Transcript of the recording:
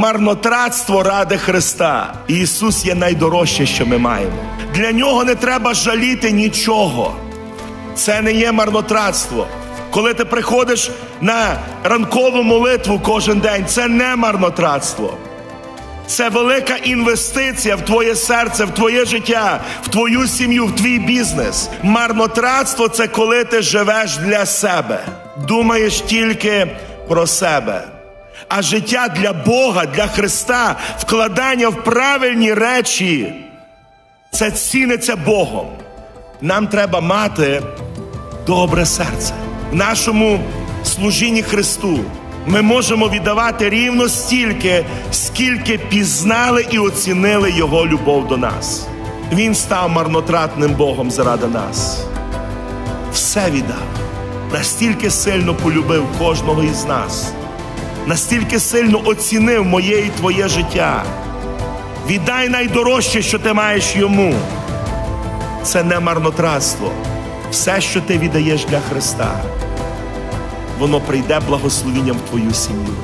Марнотратство ради Христа. Ісус є найдорожче, що ми маємо. Для нього не треба жаліти нічого. Це не є марнотратство. Коли ти приходиш на ранкову молитву кожен день, це не марнотратство. Це велика інвестиція в твоє серце, в твоє життя, в твою сім'ю, в твій бізнес. Марнотратство це коли ти живеш для себе, думаєш тільки про себе. А життя для Бога, для Христа, вкладання в правильні речі, це ціниться Богом. Нам треба мати добре серце. В нашому служінні Христу ми можемо віддавати рівно стільки, скільки пізнали і оцінили Його любов до нас. Він став марнотратним Богом заради нас. Все віддав. Настільки сильно полюбив кожного із нас, настільки сильно оцінив моє і твоє життя. Віддай найдорожче, що ти маєш йому це не марнотратство. Все, що ти віддаєш для Христа, воно прийде благословенням в твою сім'ю.